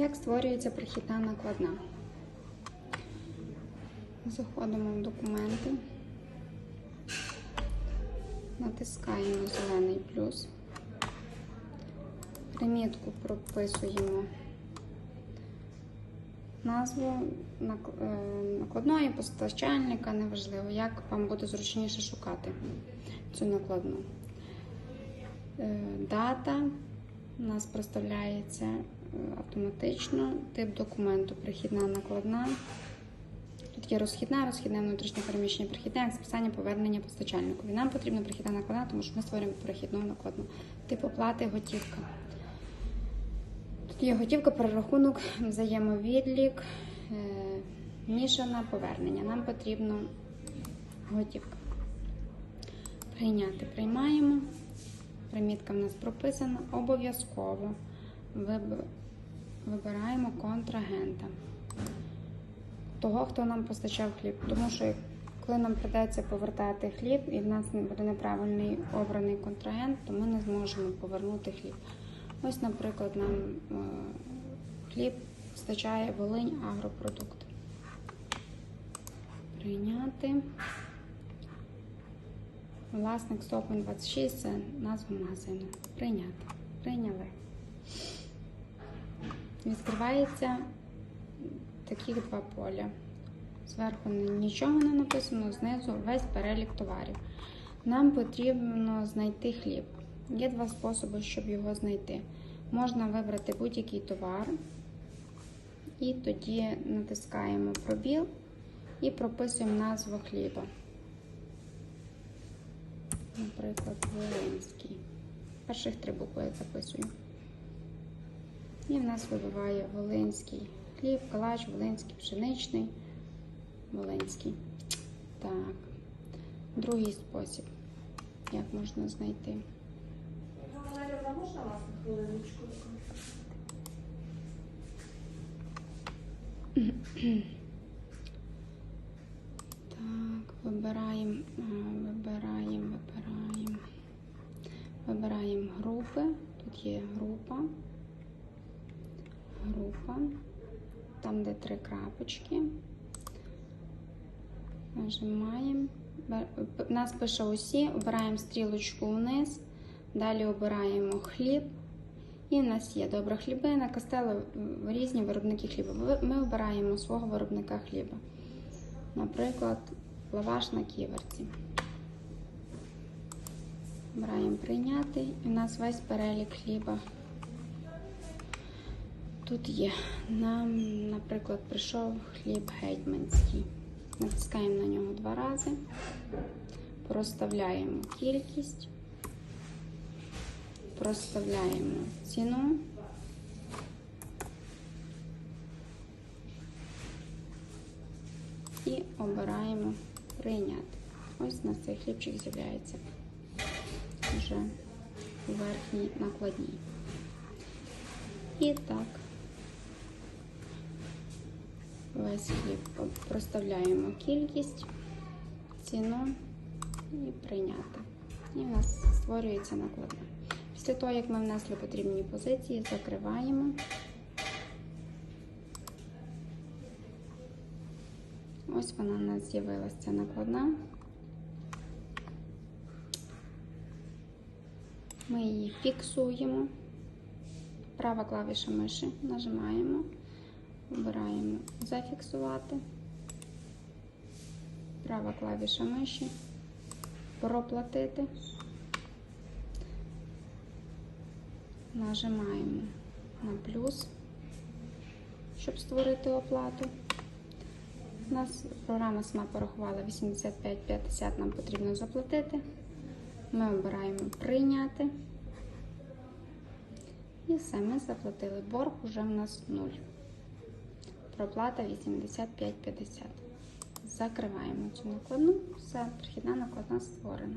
Як створюється прихідна накладна? Заходимо в документи, натискаємо зелений плюс, примітку прописуємо. Назву е, накладної постачальника, неважливо, як вам буде зручніше шукати цю накладну. Е, Дата. У нас проставляється автоматично, тип документу, прихідна накладна. Тут є розхідна, розхідне внутрішнє переміщення, прихідне, як списання, повернення постачальнику. І нам потрібна прихідна накладна, тому що ми створюємо прихідну накладну. Тип оплати готівка. Тут є готівка, перерахунок, взаємовідлік, е, мішана, повернення. Нам потрібно готівка. Прийняти приймаємо. Примітка в нас прописана. Обов'язково вибираємо контрагента. Того, хто нам постачав хліб. Тому що коли нам придеться повертати хліб і в нас буде неправильний обраний контрагент, то ми не зможемо повернути хліб. Ось, наприклад, нам е, хліб постачає Волинь агропродукт. Прийняти. Власник Стопен 26 це назва магазину. Прийняти. Прийняли. Відкривається таких два поля. Зверху нічого не написано, знизу весь перелік товарів. Нам потрібно знайти хліб. Є два способи, щоб його знайти. Можна вибрати будь-який товар, і тоді натискаємо пробіл і прописуємо назву хліба. Наприклад, Волинський. Перших три букви я записую. І в нас вибиває Волинський хліб, калач, Волинський, пшеничний, Волинський. Так. Другий спосіб. Як можна знайти? Валерія, можна вас на хвилиночку? Так, вибираємо, вибираємо, вибираємо. Вибираємо групи. Тут є група. Група. Там, де три крапочки. Нажимаємо. Нас пише усі, обираємо стрілочку вниз, далі обираємо хліб. І в нас є добра хлібина, кастело, різні виробники хліба. Ми обираємо свого виробника хліба. Наприклад, лаваш на ківерці. Обираємо прийняти, і у нас весь перелік хліба. Тут є. Нам, наприклад, прийшов хліб гетьманський. Натискаємо на нього два рази, проставляємо кількість, проставляємо ціну. і обираємо прийняти. Ось у нас цей хлібчик з'являється вже у верхній накладній. І так, весь хліб проставляємо кількість, ціну і прийняти. І у нас створюється накладна. Після того, як ми внесли потрібні позиції, закриваємо. Ось вона у нас з'явилася ця накладна. Ми її фіксуємо. Права клавіша миші нажимаємо, обираємо зафіксувати. Права клавіша миші, проплатити. Нажимаємо на плюс, щоб створити оплату. У нас програма сама порахувала 85,50 нам потрібно заплатити. Ми обираємо прийняти. І все, ми заплатили. Борг уже в нас 0. Проплата 85,50. Закриваємо цю накладну. Все, прихідна накладна створена.